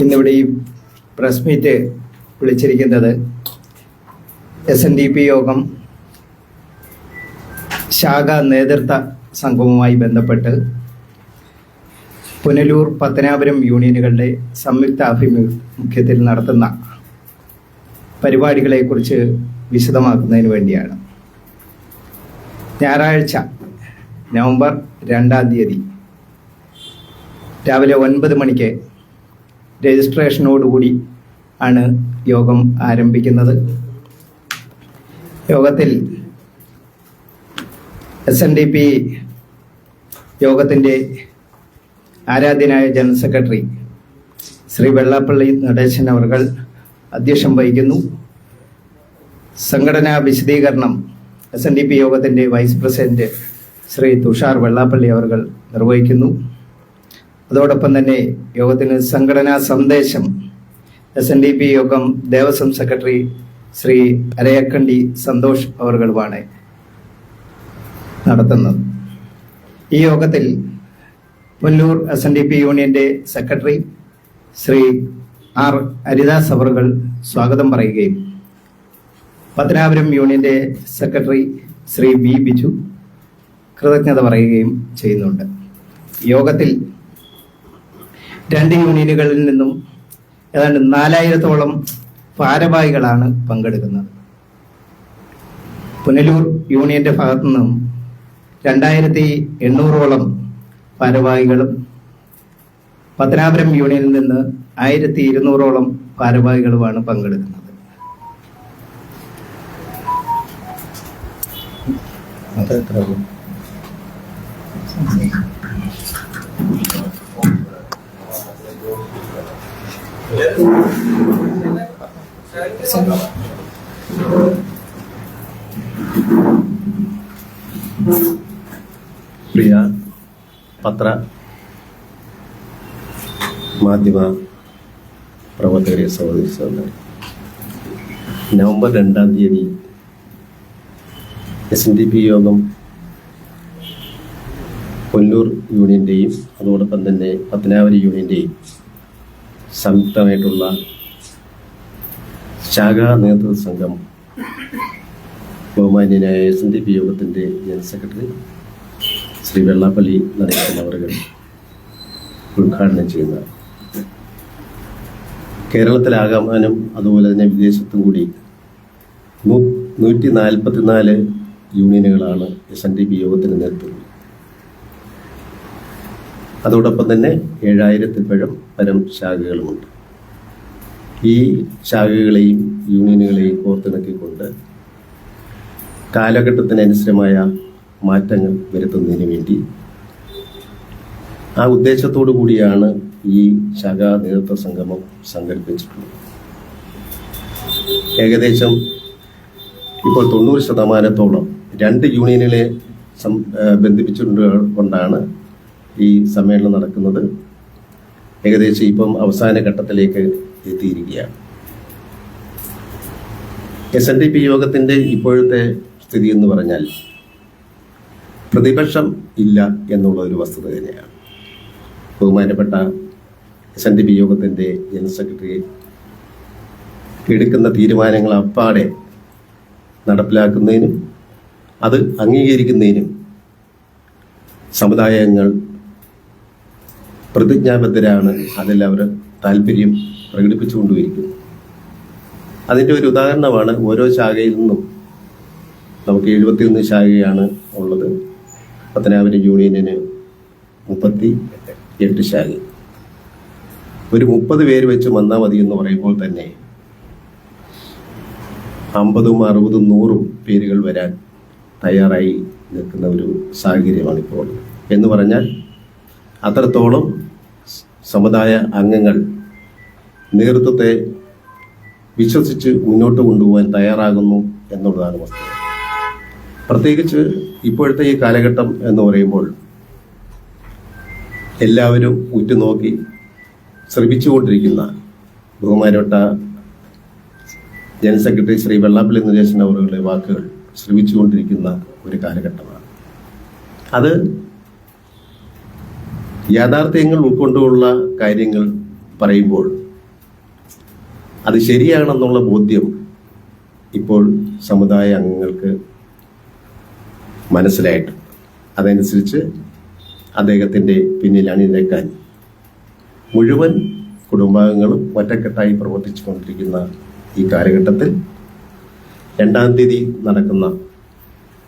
ഇന്നിവിടെ ഈ press meet വിളിച്ചിരിക്കുന്നത് എസ് എൻ ഡി പി യോഗം ശാഖ നേതൃത്വ സംഘവുമായി ബന്ധപ്പെട്ട് പുനലൂർ പത്തനാപുരം യൂണിയനുകളുടെ സംയുക്ത ആഭിമുഖ്യത്തിൽ നടത്തുന്ന പരിപാടികളെക്കുറിച്ച് വിശദമാക്കുന്നതിന് വേണ്ടിയാണ്. ഞായറാഴ്ച നവംബർ രണ്ടാം തീയതി രാവിലെ ഒൻപത് മണിക്ക് രജിസ്ട്രേഷനോടുകൂടി ആണ് യോഗം ആരംഭിക്കുന്നത്. യോഗത്തിൽ എസ് എൻ ഡി പി യോഗത്തിന്റെ ആരാധ്യനായ ജനറൽ സെക്രട്ടറി ശ്രീ വെള്ളാപ്പള്ളി നടേശൻ അവർ അധ്യക്ഷം വഹിക്കുന്നു. സംഘടനാ വിശദീകരണം എസ് എൻ ഡി പി യോഗത്തിന്റെ വൈസ് പ്രസിഡന്റ് ശ്രീ തുഷാർ വെള്ളാപ്പള്ളി അവർ നിർവഹിക്കുന്നു. അതോടൊപ്പം തന്നെ യോഗത്തിന് സംഘടനാ സന്ദേശം എസ് എൻ ഡി പി യോഗം ദേവസ്വം സെക്രട്ടറി ശ്രീ അരയക്കണ്ടി സന്തോഷ് അവർകളുമാണ് നടത്തുന്നത്. ഈ യോഗത്തിൽ Pullur S N D P യൂണിയന്റെ സെക്രട്ടറി ശ്രീ ആർ ഹരിദാസ് അവറുകൾ സ്വാഗതം പറയുകയും പത്തനാപുരം യൂണിയന്റെ സെക്രട്ടറി ശ്രീ ബി ബിജു കൃതജ്ഞത പറയുകയും ചെയ്യുന്നുണ്ട്. യോഗത്തിൽ രണ്ട് യൂണിയനുകളിൽ നിന്നും ഏതാണ്ട് നാലായിരത്തോളം ഭാരവാഹികളാണ് പങ്കെടുക്കുന്നത്. പുനലൂർ യൂണിയന്റെ ഭാഗത്തു നിന്നും രണ്ടായിരത്തി എണ്ണൂറോളം ഭാരവാഹികളും പത്തനാപുരം യൂണിയനിൽ നിന്ന് ആയിരത്തി ഇരുന്നൂറോളം ഭാരവാഹികളുമാണ് പങ്കെടുക്കുന്നത്. പ്രിയ പത്ര മാധ്യമ പ്രവർത്തകരെ സഹോദരി സഹോദരൻ നവംബർ രണ്ടാം തീയതി എസ് എൻ ഡി പി യോഗം കൊല്ലൂർ യൂണിയന്റെയും അതോടൊപ്പം തന്നെ പത്തനാപുരി യൂണിയന്റെയും സംയുക്തമായിട്ടുള്ള ശാഖാ നേതൃത്വ സംഘം ബഹുമാന്യനായ എസ് എൻ ഡി പി യോഗത്തിന്റെ ജനറൽ സെക്രട്ടറി ശ്രീ വെള്ളാപ്പള്ളി നടേശൻ ഉദ്ഘാടനം ചെയ്യുന്ന കേരളത്തിലാകമാനം അതുപോലെ തന്നെ വിദേശത്തും കൂടി നൂ- നൂറ്റി നാൽപ്പത്തിനാല് യൂണിയനുകളാണ് എസ് എൻ ഡി പി യോഗത്തിന് നേതൃത്വം അതോടൊപ്പം തന്നെ ഏഴായിരത്തിൽ പരം ശാഖകളുമുണ്ട്. ഈ ശാഖകളെയും യൂണിയനുകളെയും കോർത്തിണക്കിക്കൊണ്ട് കാലഘട്ടത്തിനനുസരമായ മാറ്റങ്ങൾ വരുത്തുന്നതിന് വേണ്ടി ആ ഉദ്ദേശത്തോടു കൂടിയാണ് ഈ ശാഖാ നേതൃത്വ സംഗമം സംഘടിപ്പിച്ചിട്ടുള്ളത്. ഏകദേശം ഇപ്പോൾ തൊണ്ണൂറ് ശതമാനത്തോളം രണ്ട് യൂണിയനുകളെ സം- ആ, കൊണ്ടാണ് ഈ സമ്മേളനം നടക്കുന്നത്. ഏകദേശം ഇപ്പം അവസാന ഘട്ടത്തിലേക്ക് എത്തിയിരിക്കുകയാണ്. എസ് എൻ ഡി പി യോഗത്തിന്റെ ഇപ്പോഴത്തെ സ്ഥിതി എന്ന് പറഞ്ഞാൽ പ്രതിപക്ഷം ഇല്ല എന്നുള്ള ഒരു വസ്തുത തന്നെയാണ്. ബഹുമാനപ്പെട്ട എസ് എൻ ഡി പി യോഗത്തിന്റെ ജനറൽ സെക്രട്ടറി എടുക്കുന്ന തീരുമാനങ്ങൾ അപ്പാടെ നടപ്പിലാക്കുന്നതിനും അത് അംഗീകരിക്കുന്നതിനും സമുദായങ്ങൾ പ്രതിജ്ഞാബദ്ധരാണ്. അതിൽ അവർ താല്പര്യം പ്രകടിപ്പിച്ചുകൊണ്ടുമിരിക്കുന്നത് അതിന്റെ ഒരു ഉദാഹരണമാണ് ഓരോ ശാഖയിൽ നിന്നും നമുക്ക് എഴുപത്തിയൊന്ന് ശാഖയാണ് ഉള്ളത്. പത്തനാപുരം യൂണിയനിന് മുപ്പത്തി എട്ട് ശാഖ. ഒരു മുപ്പത് പേര് വെച്ച് വന്നാൽ മതി എന്ന് പറയുമ്പോൾ തന്നെ അമ്പതും അറുപതും നൂറും പേരുകൾ വരാൻ തയ്യാറായി നിൽക്കുന്ന ഒരു സാഹചര്യമാണ് ഇപ്പോൾ എന്ന് പറഞ്ഞാൽ അത്രത്തോളം സമുദായ അംഗങ്ങൾ നേതൃത്വത്തെ വിശ്വസിച്ച് മുന്നോട്ട് കൊണ്ടുപോകാൻ തയ്യാറാകുന്നു എന്നുള്ളതാണ് വസ്തുത. പ്രത്യേകിച്ച് ഇപ്പോഴത്തെ ഈ കാലഘട്ടം എന്ന് പറയുമ്പോൾ എല്ലാവരും ഉറ്റുനോക്കി ശ്രമിച്ചുകൊണ്ടിരിക്കുന്ന ബഹുമാനപ്പെട്ട ജനറൽ സെക്രട്ടറി ശ്രീ വെള്ളാപ്പള്ളി നരേശൻ അവരുടെ വാക്കുകൾ ശ്രമിച്ചുകൊണ്ടിരിക്കുന്ന ഒരു കാലഘട്ടമാണ്. അത് യാഥാർത്ഥ്യങ്ങൾ ഉൾക്കൊണ്ടുള്ള കാര്യങ്ങൾ പറയുമ്പോൾ അത് ശരിയാണെന്നുള്ള ബോധ്യം ഇപ്പോൾ സമുദായ അംഗങ്ങൾക്ക് മനസ്സിലായിട്ടുണ്ട്. അതനുസരിച്ച് അദ്ദേഹത്തിന്റെ പിന്നിൽ അണിനിരക്കാൻ മുഴുവൻ കുടുംബാംഗങ്ങളും ഒറ്റക്കെട്ടായി പ്രവർത്തിച്ചു കൊണ്ടിരിക്കുന്ന ഈ കാലഘട്ടത്തിൽ രണ്ടാം തീയതി നടക്കുന്ന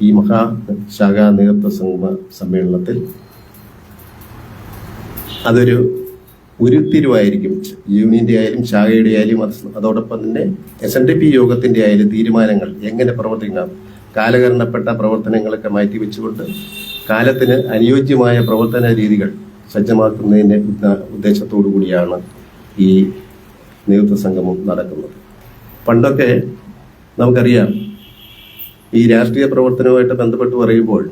ഈ മഹാ ശാഖാ നേതൃത്വ സംഗമ സമ്മേളനത്തിൽ അതൊരു ഉരുത്തിരിവായിരിക്കും. യൂണിയന്റെ ആയാലും ശാഖയുടെ ആയാലും അത് അതോടൊപ്പം തന്നെ എസ് എൻ ഡി പി യോഗത്തിന്റെ ആയാലും തീരുമാനങ്ങൾ എങ്ങനെ പ്രവർത്തിക്കണം? കാലകരണപ്പെട്ട പ്രവർത്തനങ്ങളൊക്കെ മാറ്റിവെച്ചുകൊണ്ട് കാലത്തിന് അനുയോജ്യമായ പ്രവർത്തന രീതികൾ സജ്ജമാക്കുന്നതിന്റെ ഉദ്ദ- ഉദ്ദേശത്തോടു കൂടിയാണ് ഈ നേതൃത്വ സംഗമം നടക്കുന്നത്. പണ്ടൊക്കെ നമുക്കറിയാം ഈ രാഷ്ട്രീയ പ്രവർത്തനവുമായിട്ട് ബന്ധപ്പെട്ട് പറയുമ്പോൾ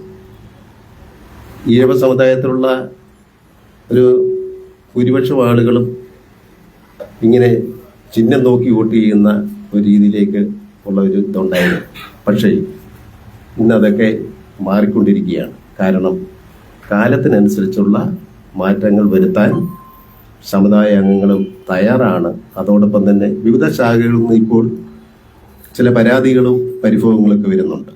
ഈഴവ സമുദായത്തിലുള്ള ഒരു ഭൂരിപക്ഷം ആളുകളും ഇങ്ങനെ ചിഹ്നം നോക്കി വോട്ട് ചെയ്യുന്ന ഒരു രീതിയിലേക്ക് ഉള്ള ഒരു ഇതുണ്ടായിരുന്നു. പക്ഷേ ഇന്നതൊക്കെ മാറിക്കൊണ്ടിരിക്കുകയാണ്. കാരണം കാലത്തിനനുസരിച്ചുള്ള മാറ്റങ്ങൾ വരുത്താൻ സമുദായ അംഗങ്ങളും തയ്യാറാണ്. അതോടൊപ്പം തന്നെ വിവിധ ശാഖകളിൽ നിന്ന് ഇപ്പോൾ ചില പരാതികളും പരിഭവങ്ങളൊക്കെ വരുന്നുണ്ട്.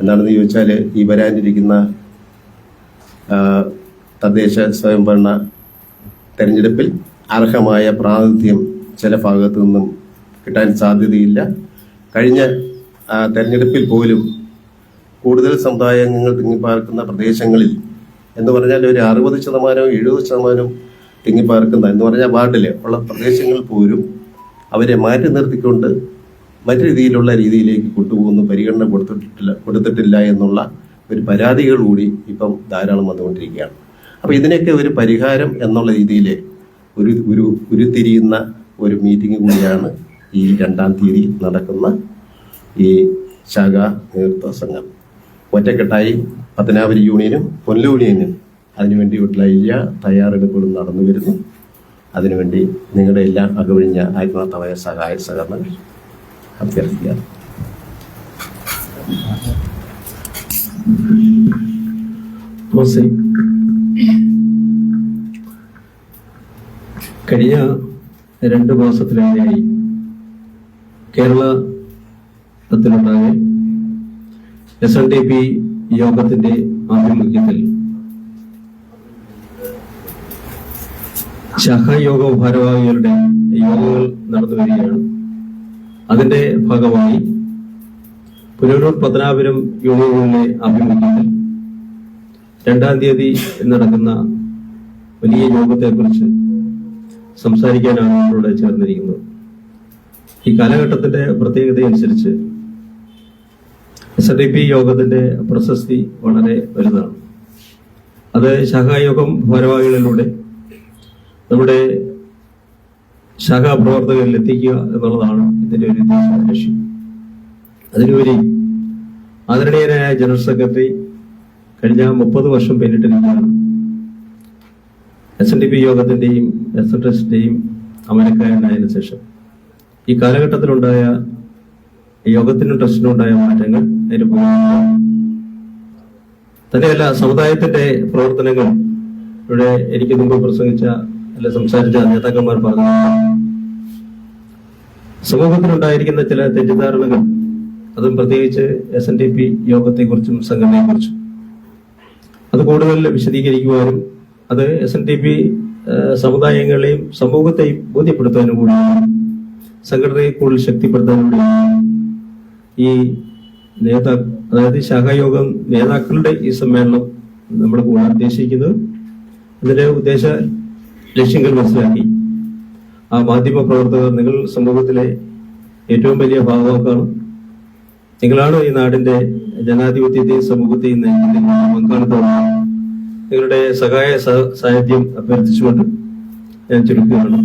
എന്താണെന്ന് ചോദിച്ചാൽ ഈ വരാനിരിക്കുന്ന തദ്ദേശ സ്വയംഭരണ തെരഞ്ഞെടുപ്പിൽ അർഹമായ പ്രാതിനിധ്യം ചില ഭാഗത്തു നിന്നും കിട്ടാൻ സാധ്യതയില്ല. കഴിഞ്ഞ തെരഞ്ഞെടുപ്പിൽ പോലും കൂടുതൽ സമുദായങ്ങൾ തിങ്ങിപ്പാർക്കുന്ന പ്രദേശങ്ങളിൽ എന്ന് പറഞ്ഞാൽ ഒരു അറുപത് ശതമാനവും എഴുപത് ശതമാനവും തിങ്ങിപ്പാർക്കുന്ന എന്ന് പറഞ്ഞാൽ വാർഡിൽ ഉള്ള പ്രദേശങ്ങളിൽ പോലും അവരെ മാറ്റി നിർത്തിക്കൊണ്ട് മറ്റു രീതിയിലുള്ള രീതിയിലേക്ക് കൊണ്ടുപോകുന്ന പരിഗണന കൊടുത്തിട്ടില്ല കൊടുത്തിട്ടില്ല എന്നുള്ള ഒരു പരാതികൾ കൂടി ഇപ്പം ധാരാളം വന്നുകൊണ്ടിരിക്കുകയാണ്. അപ്പോൾ ഇതിനൊക്കെ ഒരു പരിഹാരം എന്നുള്ള രീതിയിൽ ഒരു ഒരു ഉരുത്തിരിയുന്ന ഒരു മീറ്റിംഗ് കൂടിയാണ് ഈ രണ്ടാം തീയതി നടക്കുന്ന ഈ ശാഖ നേതൃത്വ സംഘം. ഒറ്റക്കെട്ടായി പത്തനാപുരി യൂണിയനും പൊന്നു യൂണിയനും അതിനുവേണ്ടി എല്ലാ തയ്യാറെടുപ്പുകളും നടന്നു വരുന്നു. അതിനുവേണ്ടി നിങ്ങളുടെ എല്ലാ അകവഴിഞ്ഞ ആത്മാർത്ഥമായ സഹായ സഹകരണങ്ങൾ അഭ്യർത്ഥിക്കുക മോസെ കഴിഞ്ഞ രണ്ട് മാസത്തിലേറെയായി കേരളത്തിലുണ്ടായ എസ് എൻ ഡി പി യോഗത്തിന്റെ ആഭിമുഖ്യത്തിൽ ശാഖായോഗ ഭാരവാഹികളുടെ യോഗങ്ങൾ നടന്നു വരികയാണ്. അതിന്റെ ഭാഗമായി പുനലൂർ പത്തനാപുരം യോഗങ്ങളിലെ ആഭിമുഖ്യത്തിൽ രണ്ടാം തീയതി നടക്കുന്ന വലിയ യോഗത്തെക്കുറിച്ച് സംസാരിക്കാനാണ് ഇവിടെ ചേർന്നിരിക്കുന്നത്. ഈ കാലഘട്ടത്തിന്റെ പ്രത്യേകത അനുസരിച്ച് എസ് ഡി പി യോഗത്തിന്റെ പ്രശസ്തി വളരെ വലുതാണ്. അത് ശാഖായോഗം ഭാരവാഹികളിലൂടെ നമ്മുടെ ശാഖാ പ്രവർത്തകരിൽ എത്തിക്കുക എന്നുള്ളതാണ് ഇതിന്റെ ഒരു ലക്ഷ്യം. അതിനുപരി ആദരണീയനായ ജനറൽ സെക്രട്ടറി കഴിഞ്ഞ മുപ്പത് വർഷം പിന്നിട്ടിരിക്കുകയാണ്. എസ് എൻ ഡി പി യോഗത്തിന്റെയും എസ് എൻ ട്രസ്റ്റിന്റെയും അമരക്കാരനായതിനു ശേഷം ഈ കാലഘട്ടത്തിലുണ്ടായ യോഗത്തിനും ട്രസ്റ്റിനും ഉണ്ടായ മാറ്റങ്ങൾ തന്നെയല്ല സമുദായത്തിന്റെ പ്രവർത്തനങ്ങൾ. ഇവിടെ എനിക്ക് മുമ്പ് പ്രസംഗിച്ച അല്ലെ സംസാരിച്ച നേതാക്കന്മാർ പറഞ്ഞു സമൂഹത്തിലുണ്ടായിരിക്കുന്ന ചില തെറ്റിദ്ധാരണകൾ അതും പ്രത്യേകിച്ച് എസ് എൻ ഡി പി യോഗത്തെക്കുറിച്ചും സംഘടനയെക്കുറിച്ചും അത് കൂടുതൽ വിശദീകരിക്കുവാനും അത് എസ് എൻ ടി പി സമുദായങ്ങളെയും സമൂഹത്തെയും ബോധ്യപ്പെടുത്താനും കൂടി സംഘടനയെ കൂടുതൽ ശക്തിപ്പെടുത്താനും കൂടി ഈ നേതാ അതായത് ശാഖായോഗം നേതാക്കളുടെ ഈ സമ്മേളനം നമ്മൾ കൂടാൻ ഉദ്ദേശിക്കുന്നത് അതിന്റെ ഉദ്ദേശ ലക്ഷ്യങ്ങൾ മനസ്സിലാക്കി. ആ മാധ്യമ പ്രവർത്തകർ നിങ്ങൾ സമൂഹത്തിലെ ഏറ്റവും വലിയ ഭാഗമാക്കാണ് നിങ്ങളാണ് ഈ നാടിന്റെ ജനാധിപത്യത്തെയും സമൂഹത്തെയും നയിക്കുന്ന പങ്കാളിത്തമാണ് നിങ്ങളുടെ സഹായ സാഹിത്യം അഭ്യർത്ഥിച്ചുകൊണ്ട് ഞാൻ ചുരുക്കുകയാണ്.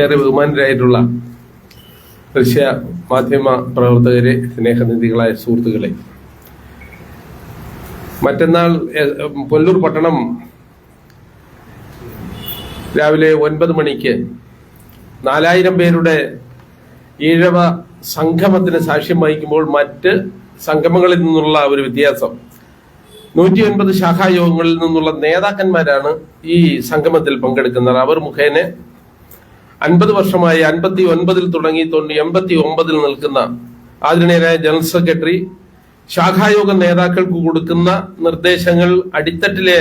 ഏറെ ബഹുമാനരായിട്ടുള്ള ദൃശ്യ മാധ്യമ പ്രവർത്തകരെ സ്നേഹനിധികളായ സുഹൃത്തുക്കളെ മറ്റന്നാൾ പൊല്ലൂർ പട്ടണം രാവിലെ ഒൻപത് മണിക്ക് നാലായിരം പേരുടെ ഈഴവ സംഗമത്തിന് സാക്ഷ്യം വഹിക്കുമ്പോൾ മറ്റ് സംഗമങ്ങളിൽ നിന്നുള്ള ഒരു വ്യത്യാസം. നൂറ്റി ഒൻപത് ശാഖായോഗങ്ങളിൽ നിന്നുള്ള നേതാക്കന്മാരാണ് ഈ സംഗമത്തിൽ പങ്കെടുക്കുന്നത്. അവർ മുഖേന അൻപത് വർഷമായി അൻപത്തി ഒൻപതിൽ തുടങ്ങി തൊണ്ണി എൺപത്തി ഒമ്പതിൽ നിൽക്കുന്ന ആദരണീയരായ ജനറൽ സെക്രട്ടറി ശാഖായോഗ നേതാക്കൾക്ക് കൊടുക്കുന്ന നിർദ്ദേശങ്ങൾ അടിത്തട്ടിലെ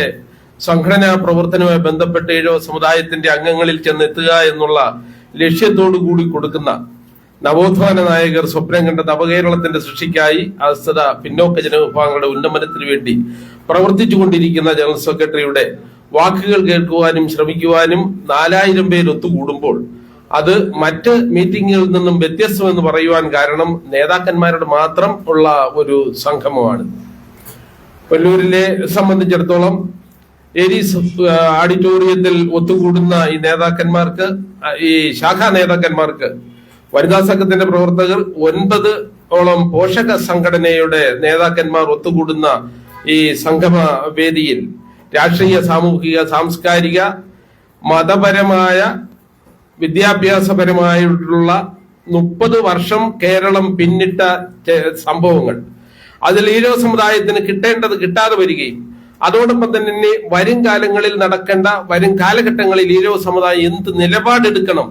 സംഘടനാ പ്രവർത്തനവുമായി ബന്ധപ്പെട്ട് ഏഴോ സമുദായത്തിന്റെ അംഗങ്ങളിൽ ചെന്നെത്തുക എന്നുള്ള ലക്ഷ്യത്തോടു കൂടി കൊടുക്കുന്ന നവോത്ഥാന നായകർ സ്വപ്നം കണ്ട നവകേരളത്തിന്റെ സൃഷ്ടിക്കായി അസ്ഥത പിന്നോക്ക ജനവിഭാഗങ്ങളുടെ ഉന്നമനത്തിന് വേണ്ടി പ്രവർത്തിച്ചുകൊണ്ടിരിക്കുന്ന ജനറൽ സെക്രട്ടറിയുടെ വാക്കുകൾ കേൾക്കുവാനും ശ്രമിക്കുവാനും നാലായിരം പേർ ഒത്തുകൂടുമ്പോൾ അത് മറ്റ് മീറ്റിങ്ങുകളിൽ നിന്നും വ്യത്യസ്തമെന്ന് പറയുവാൻ കാരണം നേതാക്കന്മാരുടെ മാത്രം ഉള്ള ഒരു സംഗമമാണ്. വല്ലൂരിലെ സംബന്ധിച്ചിടത്തോളം ഏരീസ് ആ, ഓഡിറ്റോറിയത്തിൽ ഒത്തുകൂടുന്ന ഈ നേതാക്കന്മാർക്ക് ഈ ശാഖാ നേതാക്കന്മാർക്ക് വനിതാ സംഘത്തിന്റെ പ്രവർത്തകർ ഒൻപത് ഓളം പോഷക സംഘടനയുടെ നേതാക്കന്മാർ ഒത്തുകൂടുന്ന ഈ സംഗമ വേദിയിൽ രാഷ്ട്രീയ സാമൂഹിക സാംസ്കാരിക മതപരമായ വിദ്യാഭ്യാസപരമായിട്ടുള്ള മുപ്പത് വർഷം കേരളം പിന്നിട്ട സംഭവങ്ങൾ. അതിൽ ഈഴവ സമുദായത്തിന് കിട്ടേണ്ടത് കിട്ടാതെ വരികയും അതോടൊപ്പം തന്നെ വരും കാലങ്ങളിൽ നടക്കേണ്ട വരും കാലഘട്ടങ്ങളിൽ ഈരോ സമുദായം എന്ത് നിലപാടെടുക്കണം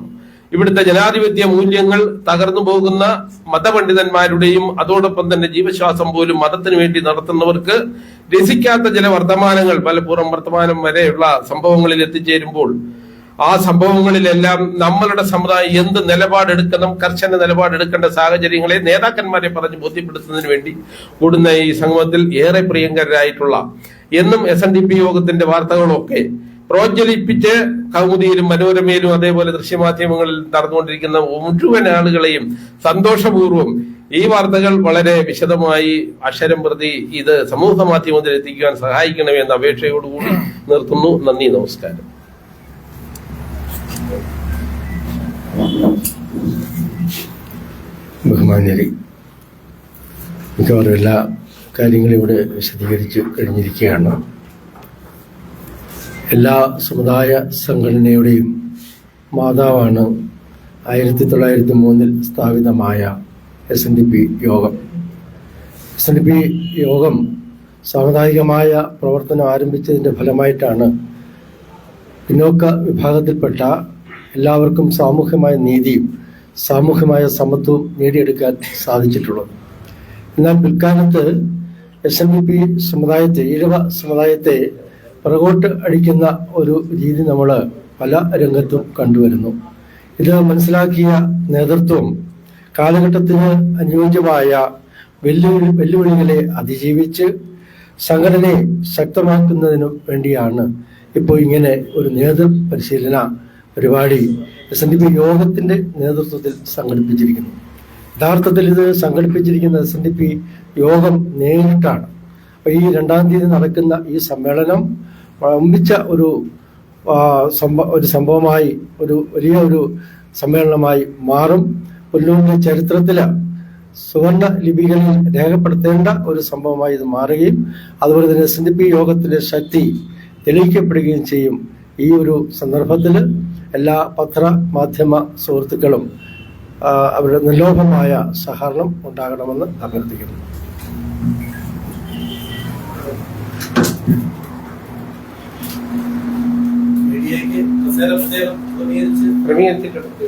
ഇവിടുത്തെ ജനാധിപത്യ മൂല്യങ്ങൾ തകർന്നു പോകുന്ന മതപണ്ഡിതന്മാരുടെയും അതോടൊപ്പം തന്നെ ജീവശ്വാസം പോലും മതത്തിന് വേണ്ടി നടത്തുന്നവർക്ക് രസിക്കാത്ത ചില വർത്തമാനങ്ങൾ പലപ്പോഴും വർത്തമാനം വരെയുള്ള സംഭവങ്ങളിൽ എത്തിച്ചേരുമ്പോൾ ആ സംഭവങ്ങളിലെല്ലാം നമ്മളുടെ സമുദായം എന്ത് നിലപാടെടുക്കണം കർശന നിലപാടെടുക്കേണ്ട സാഹചര്യങ്ങളെ നേതാക്കന്മാരെ പറഞ്ഞ് ബോധ്യപ്പെടുത്തുന്നതിന് വേണ്ടി കൂടുന്ന ഈ സംഗമത്തിൽ ഏറെ പ്രിയങ്കരായിട്ടുള്ള എന്നും എസ് എൻ ഡി പി യോഗത്തിന്റെ വാർത്തകളൊക്കെ പ്രോജ്വലിപ്പിച്ച് കൗമുദിയിലും മനോരമയിലും അതേപോലെ ദൃശ്യമാധ്യമങ്ങളിൽ നടന്നുകൊണ്ടിരിക്കുന്ന മുഴുവൻ ആളുകളെയും സന്തോഷപൂർവം ഈ വാർത്തകൾ വളരെ വിശദമായി അക്ഷരം പ്രതി ഇത് സമൂഹ മാധ്യമത്തിൽ എത്തിക്കുവാൻ സഹായിക്കണമെന്ന അപേക്ഷയോടുകൂടി നിർത്തുന്നു. നന്ദി നമസ്കാരം. ബഹുമാന്യരി മിക്കവാറും എല്ലാ കാര്യങ്ങളും ഇവിടെ വിശദീകരിച്ച് കഴിഞ്ഞിരിക്കുകയാണ്. എല്ലാ സമുദായ സംഘടനയുടെയും മാതാവാണ് ആയിരത്തി തൊള്ളായിരത്തി മൂന്നിൽ സ്ഥാപിതമായ എസ് എൻ ഡി പി യോഗം. എസ് എൻ ഡി പി യോഗം സാമുദായികമായ പ്രവർത്തനം ആരംഭിച്ചതിന്റെ ഫലമായിട്ടാണ് പിന്നോക്ക വിഭാഗത്തിൽപ്പെട്ട എല്ലാവർക്കും സാമൂഹ്യമായ നീതിയും സാമൂഹ്യമായ സമത്വവും നേടിയെടുക്കാൻ സാധിച്ചിട്ടുള്ളത്. എന്നാൽ പിൽക്കാലത്ത് എസ് എൻ ഡി പി സമുദായത്തെ ഈഴവ സമുദായത്തെ പുറകോട്ട് അടിക്കുന്ന ഒരു രീതി നമ്മൾ പല രംഗത്തും കണ്ടുവരുന്നു. ഇത് മനസ്സിലാക്കിയ നേതൃത്വം കാലഘട്ടത്തിന് അനുയോജ്യമായ വെല്ലുവിളി വെല്ലുവിളികളെ അതിജീവിച്ച് സംഘടനയെ ശക്തമാക്കുന്നതിനു വേണ്ടിയാണ് ഇപ്പോൾ ഇങ്ങനെ ഒരു നേതൃ പരിശീലന പരിപാടി എസ് എൻ ഡി പി യോഗത്തിന്റെ നേതൃത്വത്തിൽ സംഘടിപ്പിച്ചിരിക്കുന്നു. യഥാർത്ഥത്തിൽ ഇത് സംഘടിപ്പിച്ചിരിക്കുന്ന എസ് എൻ ഡി പി യോഗം നേരിട്ടാണ്. അപ്പോൾ ഈ രണ്ടാം തീയതി നടക്കുന്ന ഈ സമ്മേളനം വമ്പിച്ച ഒരു ഒരു സംഭവമായി ഒരു വലിയ ഒരു സമ്മേളനമായി മാറും. പുല്ലൂരിന്റെ ചരിത്രത്തിൽ സുവർണ ലിപികളിൽ രേഖപ്പെടുത്തേണ്ട ഒരു സംഭവമായി ഇത് മാറുകയും അതുപോലെ തന്നെ എൻ ഡി പി യോഗത്തിന്റെ ശക്തി തെളിയിക്കപ്പെടുകയും ചെയ്യും ഈ ഒരു സന്ദർഭത്തിൽ എല്ലാ പത്ര മാധ്യമ സുഹൃത്തുക്കളും അവരുടെ നിർലോഭമായ സഹകരണം ഉണ്ടാകണമെന്ന് അഭ്യർത്ഥിക്കുന്നു. ക്രമീകരിച്ചിട്ടുണ്ട്